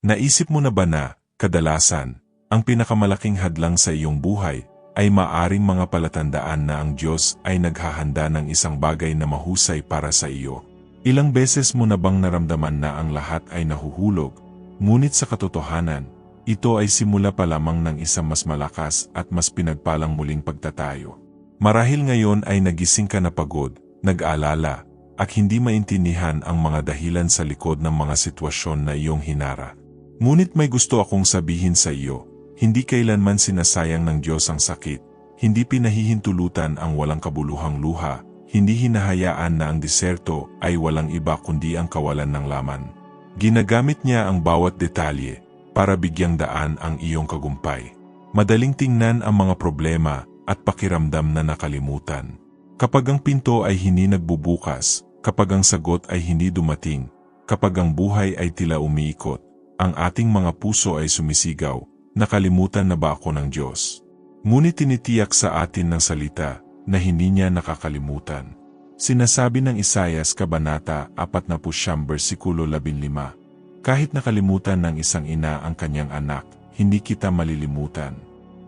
Naisip mo na ba na, kadalasan, ang pinakamalaking hadlang sa iyong buhay ay maaring mga palatandaan na ang Diyos ay naghahanda ng isang bagay na mahusay para sa iyo? Ilang beses mo na bang naramdaman na ang lahat ay nahuhulog, ngunit sa katotohanan, ito ay simula pa lamang ng isang mas malakas at mas pinagpalang muling pagtatayo. Marahil ngayon ay nagising ka na pagod, nag-alala, at hindi maintindihan ang mga dahilan sa likod ng mga sitwasyon na iyong hinara. Ngunit may gusto akong sabihin sa iyo, hindi kailanman sinasayang ng Diyos ang sakit, hindi pinahihintulutan ang walang kabuluhang luha, hindi hinahayaan na ang diserto ay walang iba kundi ang kawalan ng laman. Ginagamit niya ang bawat detalye para bigyang daan ang iyong kagumpay. Madaling tingnan ang mga problema at pakiramdam na nakalimutan. Kapag ang pinto ay hindi nagbubukas, kapag ang sagot ay hindi dumating, kapag ang buhay ay tila umiikot, ang ating mga puso ay sumisigaw, nakalimutan na ba ako ng Diyos? Ngunit tinitiyak sa atin ng salita na hindi niya nakakalimutan. Sinasabi ng Isayas Kabanata 49 versikulo 15, Kahit nakalimutan ng isang ina ang kanyang anak, hindi kita malilimutan.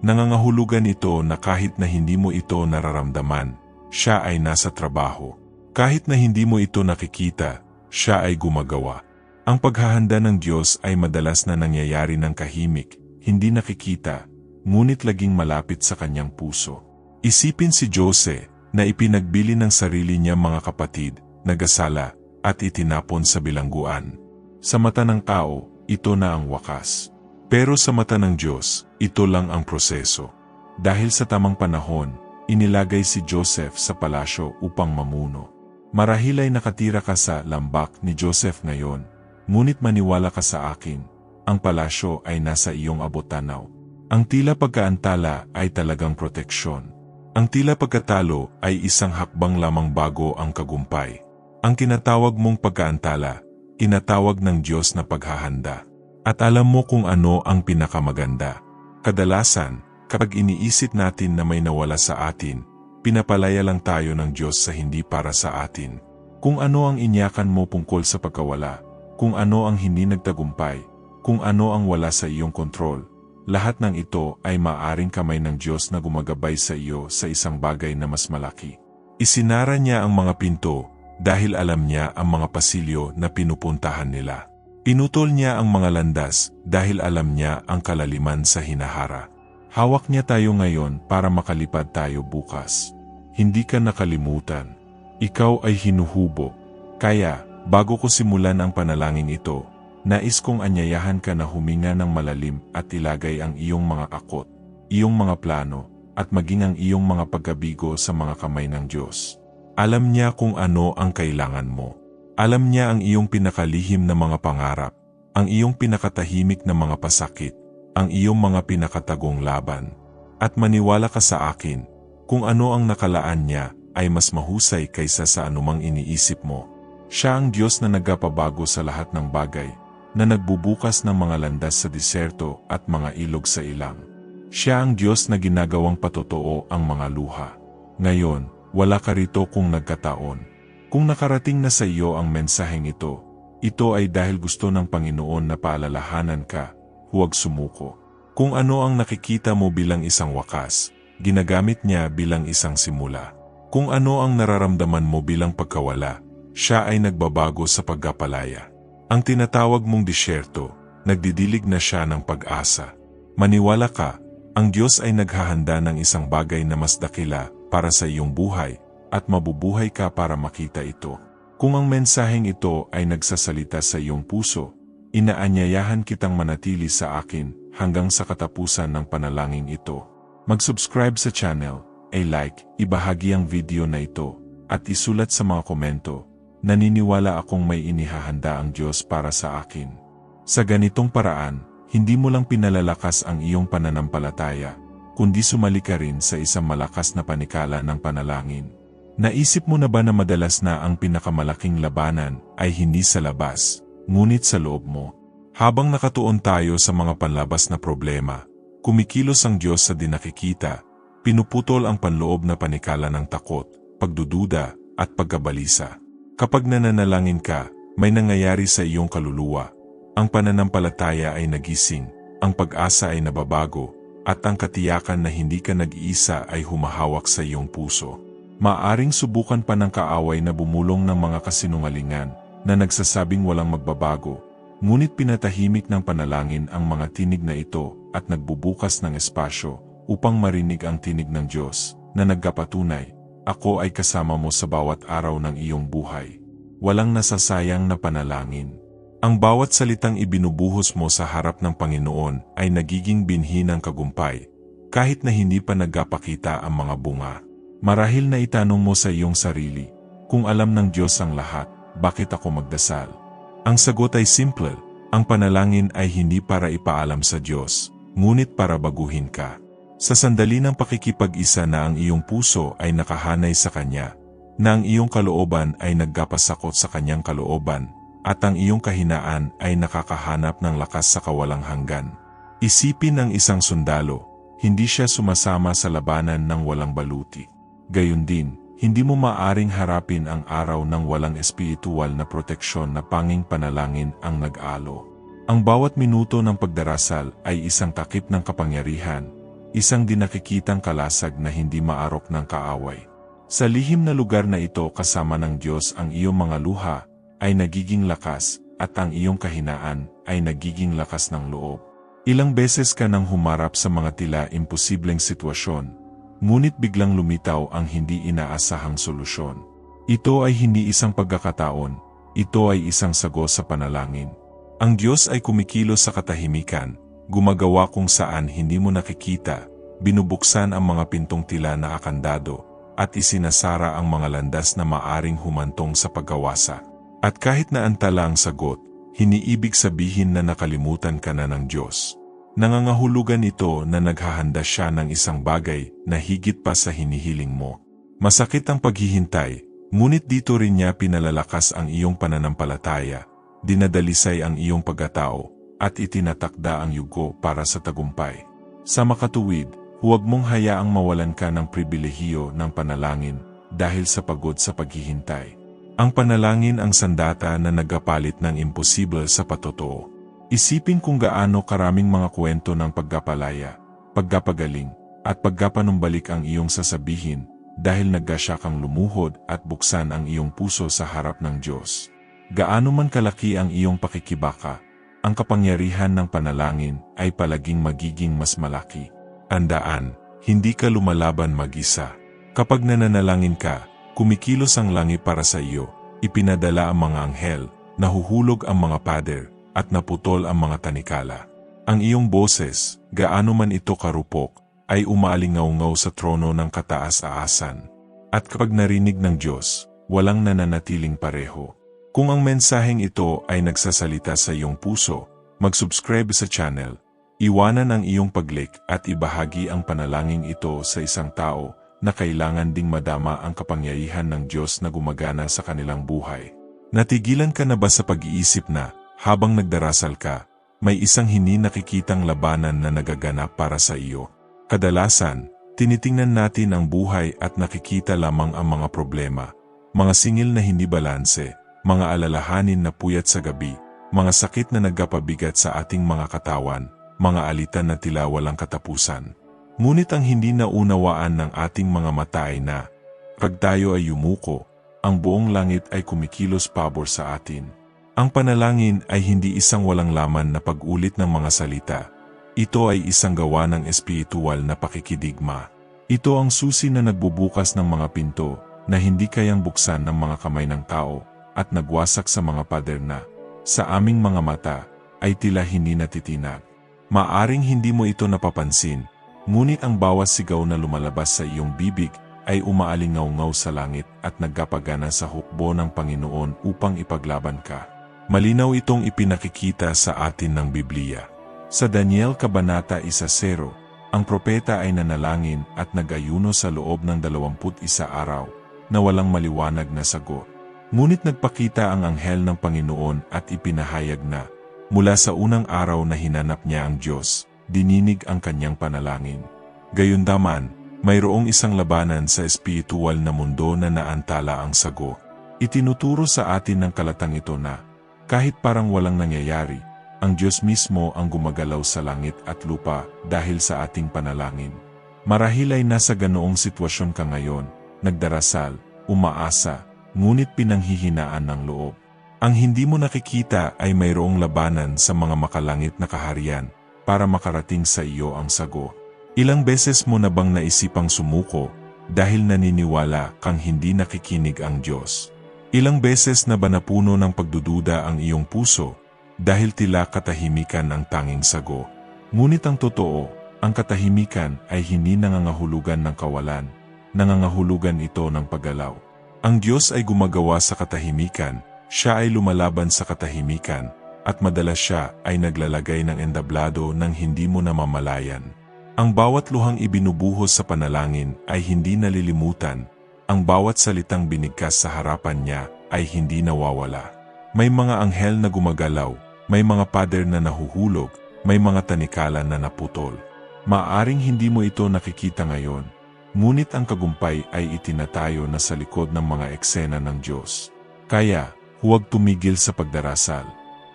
Nangangahulugan ito na kahit na hindi mo ito nararamdaman, siya ay nasa trabaho. Kahit na hindi mo ito nakikita, siya ay gumagawa. Ang paghahanda ng Diyos ay madalas na nangyayari ng kahimik, hindi nakikita, ngunit laging malapit sa kanyang puso. Isipin si Jose na ipinagbili ng sarili niya mga kapatid, nagasala, at itinapon sa bilangguan. Sa mata ng tao, ito na ang wakas. Pero sa mata ng Diyos, ito lang ang proseso. Dahil sa tamang panahon, inilagay si Joseph sa palasyo upang mamuno. Marahil ay nakatira ka sa lambak ni Joseph ngayon, Ngunit maniwala ka sa akin, ang palasyo ay nasa iyong abot-tanaw. Ang tila pagkaantala ay talagang proteksyon. Ang tila pagkatalo ay isang hakbang lamang bago ang kagumpay. Ang kinatawag mong pagkaantala, kinatawag ng Diyos na paghahanda. At alam mo kung ano ang pinakamaganda. Kadalasan, kapag iniisip natin na may nawala sa atin, pinapalaya lang tayo ng Diyos sa hindi para sa atin. Kung ano ang inyakan mo tungkol sa pagkawala, kung ano ang hindi nagtagumpay, kung ano ang wala sa iyong kontrol. Lahat ng ito ay maaring kamay ng Diyos na gumagabay sa iyo sa isang bagay na mas malaki. Isinara niya ang mga pinto dahil alam niya ang mga pasilyo na pinupuntahan nila. Pinutol niya ang mga landas dahil alam niya ang kalaliman sa hinahara. Hawak niya tayo ngayon para makalipad tayo bukas. Hindi ka nakalimutan. Ikaw ay hinuhubo. Kaya, Bago ko simulan ang panalangin ito, nais kong anyayahan ka na huminga ng malalim at ilagay ang iyong mga akot, iyong mga plano, at maging ang iyong mga pagkabigo sa mga kamay ng Diyos. Alam niya kung ano ang kailangan mo. Alam niya ang iyong pinakalihim na mga pangarap, ang iyong pinakatahimik na mga pasakit, ang iyong mga pinakatagong laban. At maniwala ka sa akin, kung ano ang nakalaan niya ay mas mahusay kaysa sa anumang iniisip mo. Siya ang Diyos na nagpapabago sa lahat ng bagay, na nagbubukas ng mga landas sa diserto at mga ilog sa ilang. Siya ang Diyos na ginagawang patotoo ang mga luha. Ngayon, wala ka rito kung nagkataon. Kung nakarating na sa iyo ang mensaheng ito, ito ay dahil gusto ng Panginoon na paalalahanan ka, huwag sumuko. Kung ano ang nakikita mo bilang isang wakas, ginagamit niya bilang isang simula. Kung ano ang nararamdaman mo bilang pagkawala, siya ay nagbabago sa pagkapalaya. Ang tinatawag mong disyerto, nagdidilig na siya ng pag-asa. Maniwala ka, ang Diyos ay naghahanda ng isang bagay na mas dakila para sa iyong buhay at mabubuhay ka para makita ito. Kung ang mensaheng ito ay nagsasalita sa iyong puso, inaanyayahan kitang manatili sa akin hanggang sa katapusan ng panalangin ito. Mag-subscribe sa channel, ay like, ibahagi ang video na ito, at isulat sa mga komento naniniwala akong may inihahanda ang Diyos para sa akin. Sa ganitong paraan, hindi mo lang pinalalakas ang iyong pananampalataya, kundi sumali ka rin sa isang malakas na panikala ng panalangin. Naisip mo na ba na madalas na ang pinakamalaking labanan ay hindi sa labas, ngunit sa loob mo? Habang nakatuon tayo sa mga panlabas na problema, kumikilos ang Diyos sa dinakikita, pinuputol ang panloob na panikala ng takot, pagdududa, at pagkabalisa. Kapag nananalangin ka, may nangyayari sa iyong kaluluwa. Ang pananampalataya ay nagising, ang pag-asa ay nababago, at ang katiyakan na hindi ka nag-iisa ay humahawak sa iyong puso. Maaring subukan pa ng kaaway na bumulong ng mga kasinungalingan na nagsasabing walang magbabago, ngunit pinatahimik ng panalangin ang mga tinig na ito at nagbubukas ng espasyo upang marinig ang tinig ng Diyos na nagkapatunay, Ako ay kasama mo sa bawat araw ng iyong buhay. Walang nasasayang na panalangin. Ang bawat salitang ibinubuhos mo sa harap ng Panginoon ay nagiging binhi ng kagumpay, kahit na hindi pa nagkapakita ang mga bunga. Marahil na itanong mo sa iyong sarili, kung alam ng Diyos ang lahat, bakit ako magdasal? Ang sagot ay simple, ang panalangin ay hindi para ipaalam sa Diyos, ngunit para baguhin ka. Sa sandali ng pakikipag-isa na ang iyong puso ay nakahanay sa Kanya, na ang iyong kalooban ay nagkapasakot sa Kanyang kalooban, at ang iyong kahinaan ay nakakahanap ng lakas sa kawalang hanggan. Isipin ng isang sundalo, hindi siya sumasama sa labanan ng walang baluti. Gayun din, hindi mo maaring harapin ang araw ng walang espiritual na proteksyon na panging panalangin ang nag-alo. Ang bawat minuto ng pagdarasal ay isang takip ng kapangyarihan, isang dinakikitang kalasag na hindi maarok ng kaaway. Sa lihim na lugar na ito kasama ng Diyos ang iyong mga luha, ay nagiging lakas, at ang iyong kahinaan ay nagiging lakas ng loob. Ilang beses ka nang humarap sa mga tila imposibleng sitwasyon, ngunit biglang lumitaw ang hindi inaasahang solusyon. Ito ay hindi isang pagkakataon, ito ay isang sago sa panalangin. Ang Diyos ay kumikilos sa katahimikan, gumagawa kung saan hindi mo nakikita, binubuksan ang mga pintong tila na akandado, at isinasara ang mga landas na maaring humantong sa pagkawasa. At kahit na antala ang sagot, hiniibig sabihin na nakalimutan ka na ng Diyos. Nangangahulugan ito na naghahanda siya ng isang bagay na higit pa sa hinihiling mo. Masakit ang paghihintay, ngunit dito rin niya pinalalakas ang iyong pananampalataya, dinadalisay ang iyong pagkatao, at itinatakda ang yugo para sa tagumpay. Sa makatuwid, huwag mong hayaang mawalan ka ng pribilehiyo ng panalangin dahil sa pagod sa paghihintay. Ang panalangin ang sandata na nagapalit ng imposible sa patotoo. Isipin kung gaano karaming mga kwento ng pagkapalaya, pagkapagaling, at pagkapanumbalik ang iyong sasabihin dahil naggasya kang lumuhod at buksan ang iyong puso sa harap ng Diyos. Gaano man kalaki ang iyong pakikibaka, ang kapangyarihan ng panalangin ay palaging magiging mas malaki. Andaan, hindi ka lumalaban mag-isa. Kapag nananalangin ka, kumikilos ang langit para sa iyo, ipinadala ang mga anghel, nahuhulog ang mga pader, at naputol ang mga tanikala. Ang iyong boses, gaano man ito karupok, ay umaalingaw sa trono ng kataas-aasan. At kapag narinig ng Diyos, walang nananatiling pareho. Kung ang mensaheng ito ay nagsasalita sa iyong puso, mag-subscribe sa channel, iwanan ang iyong pag-like at ibahagi ang panalangin ito sa isang tao na kailangan ding madama ang kapangyarihan ng Diyos na gumagana sa kanilang buhay. Natigilan ka na ba sa pag-iisip na, habang nagdarasal ka, may isang hindi nakikitang labanan na nagaganap para sa iyo? Kadalasan, tinitingnan natin ang buhay at nakikita lamang ang mga problema, mga singil na hindi balanse, mga alalahanin na puyat sa gabi, mga sakit na nagkapabigat sa ating mga katawan, mga alitan na tila walang katapusan. Ngunit ang hindi naunawaan ng ating mga mata ay na, pag tayo ay yumuko, ang buong langit ay kumikilos pabor sa atin. Ang panalangin ay hindi isang walang laman na pag-ulit ng mga salita. Ito ay isang gawa ng espiritual na pakikidigma. Ito ang susi na nagbubukas ng mga pinto na hindi kayang buksan ng mga kamay ng tao at nagwasak sa mga pader na, sa aming mga mata, ay tila hindi natitinag. Maaring hindi mo ito napapansin, ngunit ang bawat sigaw na lumalabas sa iyong bibig ay umaalingaw-ngaw sa langit at nagkapagana sa hukbo ng Panginoon upang ipaglaban ka. Malinaw itong ipinakikita sa atin ng Biblia. Sa Daniel Kabanata 1.0, ang propeta ay nanalangin at nagayuno sa loob ng 21 araw na walang maliwanag na sagot. Ngunit nagpakita ang anghel ng Panginoon at ipinahayag na, mula sa unang araw na hinanap niya ang Diyos, dininig ang kanyang panalangin. Gayundaman, mayroong isang labanan sa espiritual na mundo na naantala ang sago. Itinuturo sa atin ng kalatang ito na, kahit parang walang nangyayari, ang Diyos mismo ang gumagalaw sa langit at lupa dahil sa ating panalangin. Marahil ay nasa ganoong sitwasyon ka ngayon, nagdarasal, umaasa, ngunit pinanghihinaan ng loob. Ang hindi mo nakikita ay mayroong labanan sa mga makalangit na kaharian para makarating sa iyo ang sago. Ilang beses mo na bang naisipang sumuko dahil naniniwala kang hindi nakikinig ang Diyos? Ilang beses na ba napuno ng pagdududa ang iyong puso dahil tila katahimikan ang tanging sago? Ngunit ang totoo, ang katahimikan ay hindi nangangahulugan ng kawalan, nangangahulugan ito ng paggalaw. Ang Diyos ay gumagawa sa katahimikan, siya ay lumalaban sa katahimikan, at madalas siya ay naglalagay ng endablado ng hindi mo namamalayan. Ang bawat luhang ibinubuhos sa panalangin ay hindi nalilimutan, ang bawat salitang binigkas sa harapan niya ay hindi nawawala. May mga anghel na gumagalaw, may mga pader na nahuhulog, may mga tanikala na naputol. Maaring hindi mo ito nakikita ngayon, ngunit ang kagumpay ay itinatayo na sa likod ng mga eksena ng Diyos. Kaya, huwag tumigil sa pagdarasal.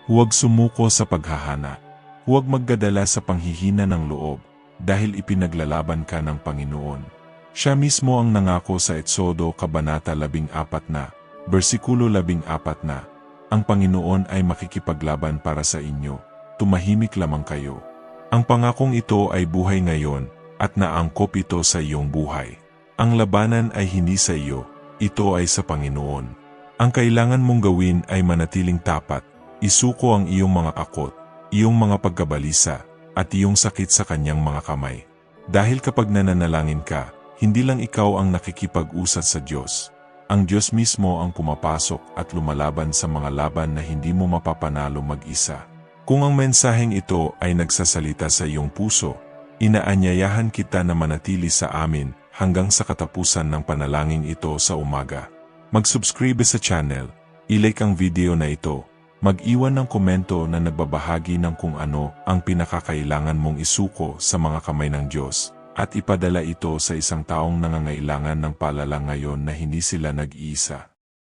Huwag sumuko sa paghahana. Huwag maggadala sa panghihina ng loob dahil ipinaglalaban ka ng Panginoon. Siya mismo ang nangako sa Etsodo Kabanata 14 na, versikulo 14 na, Ang Panginoon ay makikipaglaban para sa inyo, tumahimik lamang kayo. Ang pangakong ito ay buhay ngayon, at naangkop ito sa iyong buhay. Ang labanan ay hindi sa iyo, ito ay sa Panginoon. Ang kailangan mong gawin ay manatiling tapat, isuko ang iyong mga akot, iyong mga pagkabalisa, at iyong sakit sa kanyang mga kamay. Dahil kapag nananalangin ka, hindi lang ikaw ang nakikipag-usat sa Diyos. Ang Diyos mismo ang pumapasok at lumalaban sa mga laban na hindi mo mapapanalo mag-isa. Kung ang mensaheng ito ay nagsasalita sa iyong puso, inaanyayahan kita na manatili sa amin hanggang sa katapusan ng panalangin ito sa umaga. Mag-subscribe sa channel, ilike ang video na ito, Mag-iwan ng komento na nagbabahagi ng kung ano ang pinakakailangan mong isuko sa mga kamay ng Diyos at ipadala ito sa isang taong nangangailangan ng palala ngayon na hindi sila nag-iisa.